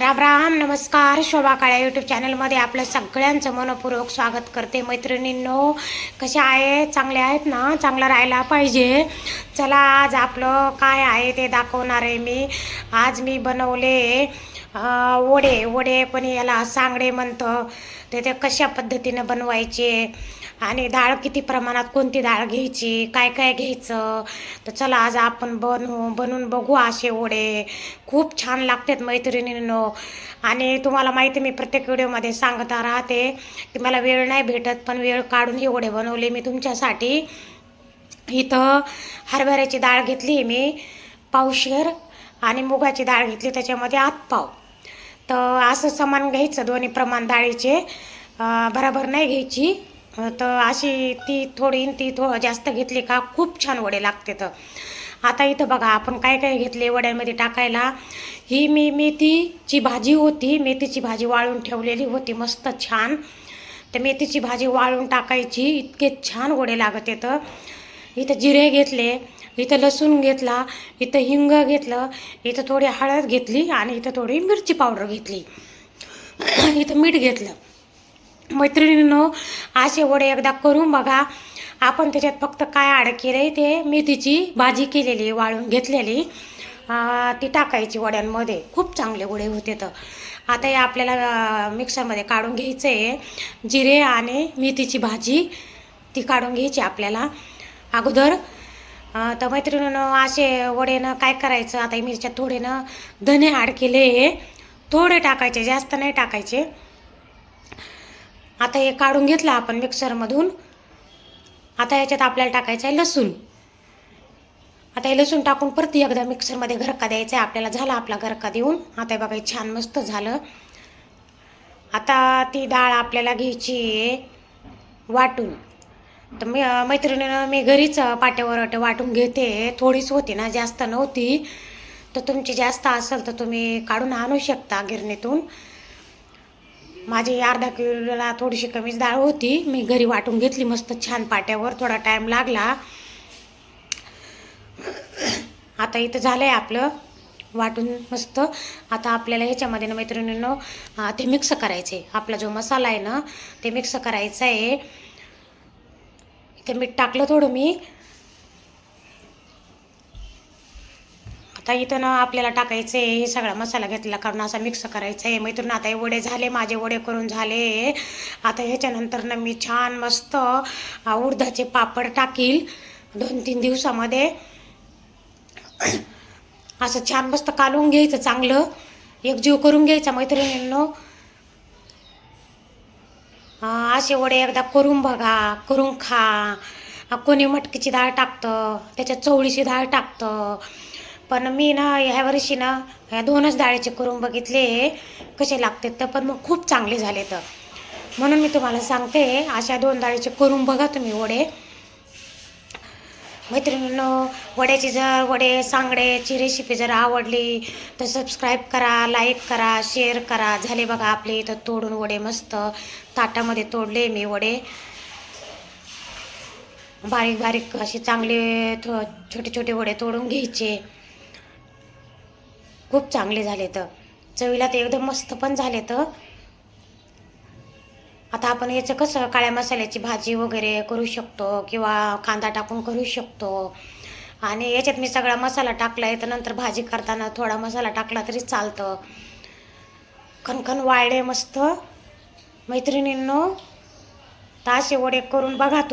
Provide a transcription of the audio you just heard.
राम राम नमस्कार. शोभा काळ्या यूट्यूब चॅनलमध्ये आपलं सगळ्यांचं मनपूर्वक स्वागत करते मैत्रिणींनो. कशा आहेत? चांगले आहेत ना? चांगलं राहायला पाहिजे. चला आज आपलं काय आहे ते दाखवणार आहे मी. आज मी बनवले वडे. वडे पण याला सांगडे म्हणतं. ते ते कशा पद्धतीनं बनवायचे? आणि डाळ किती प्रमाणात कोणती डाळ घ्यायची काय काय घ्यायचं? तर चला आज आपण बनवू बनवून बघू असे वडे. खूप छान लागतात मैत्रिणींनो. आणि तुम्हाला माहिती मी प्रत्येक व्हिडिओमध्ये सांगत राहते की मला वेळ नाही भेटत पण वेळ काढून हे वडे बनवले मी तुमच्यासाठी. इथं हरभऱ्याची डाळ घेतली मी पावशेर आणि मुगाची डाळ घेतली त्याच्यामध्ये आतपाव तर असं समान घ्यायचं दोन्ही प्रमाण डाळीचे. बराबर नाही घ्यायची. तर अशी ती थोडी ती थोडं जास्त घेतली का खूप छान वडे लागते तर. आता इथं बघा आपण काय काय घेतले वड्यामध्ये टाकायला. ही मी मेथीची भाजी होती. मेथीची भाजी वाळून ठेवलेली होती मस्त छान. तर मेथीची भाजी वाळून टाकायची इतके छान वडे लागत येतं. इथं जिरे घेतले इथं लसूण घेतला इथं हिंग घेतलं इथं थोडी हळद घेतली आणि इथं थोडी मिरची पावडर घेतली. इथं मीठ घेतलं. मैत्रिणींनो असे वडे एकदा करून बघा. आपण त्याच्यात फक्त काय आड केलं आहे ते मेथीची भाजी केलेली वाळून घेतलेली. ती टाकायची वड्यांमध्ये. खूप चांगले वडे होते तर. आता हे आपल्याला मिक्सरमध्ये काढून घ्यायचं आहे जिरे आणि मेथीची भाजी ती काढून घ्यायची आपल्याला. अगोदर तर मैत्रिणीनं असे वडेनं काय करायचं? आता हे मिरच्या थोडेनं धने आड केले. थोडे टाकायचे जास्त नाही टाकायचे. आता हे काढून घेतलं आपण मिक्सरमधून आता याच्यात आपल्याला टाकायचं आहे लसूण. आता हे लसूण टाकून परत एकदा मिक्सरमध्ये घरका द्यायचा आहे. आपल्याला झाला आपला घरका देऊन. आता हे बघा हे छान मस्त झालं. आता ती डाळ आपल्याला घ्यायची आहे वाटून. तर मी मैत्रिणीनं मी घरीच पाट्यावर वाटून घेते. थोडीच होती ना जास्त नव्हती. तर तुमची जास्त असेल तर तुम्ही काढून आणू शकता गिरणीतून. माझी अर्धा किलोला थोडीशी कमीच डाळ होती. मी घरी वाटून घेतली मस्त छान पाट्यावर. थोडा टाईम लागला. आता इथं झालं आहे आपलं. वाटून मस्त. आता आपल्याला ह्याच्यामध्ये ना मैत्रिणींनो ते मिक्स करायचे. आपला जो मसाला आहे ना ते मिक्स करायचं आहे. इथे मीठ टाकलं थोडं मी. आता इथं ना आपल्याला टाकायचं आहे हे सगळा मसाला घेतला कारण असा मिक्स करायचा आहे मैत्रीण आता हे वडे झाले माझे वडे करून झाले. आता ह्याच्यानंतर ना मी छान मस्त उडदाचे पापड टाकील. दोन तीन दिवसामध्ये असं छान मस्त कालवून घ्यायचं चांगलं. एकजीव करून घ्यायचा मैत्रिणींनो. असे वडे एकदा करून बघा करून खा. कोणी मटकीची डाळ टाकतं त्याच्यात चवळीची डाळ टाकतं. पण मी ना ह्या वर्षी ना ह्या दोनच डाळीचे करून बघितले. कसे लागते तर पण मग खूप चांगले झाले तर. म्हणून मी तुम्हाला सांगते अशा दोन डाळीचे करून बघा तुम्ही वडे. मैत्रिणींनो वड्याची जर वडे सांगड्याची रेसिपी जर आवडली तर सबस्क्राईब करा लाईक करा शेअर करा. झाले बघा आपले इथं तोडून वडे मस्त. ताटामध्ये तोडले मी वडे. बारीक बारीक असे चांगले थो छोटे छोटे वडे तोडून घ्यायचे. खूप चांगले झाले तर. चवीला ते एकदम मस्त पण झाले तर. आता आपण याचं कसं काळ्या मसाल्याची भाजी वगैरे करू शकतो किंवा कांदा टाकून करू शकतो. आणि याच्यात मी सगळा मसाला टाकला आहे तर नंतर भाजी करताना थोडा मसाला टाकला तरी चालतं. खनखन वाळले मस्त. मैत्रिणींनो तासे वडे करून बघा तू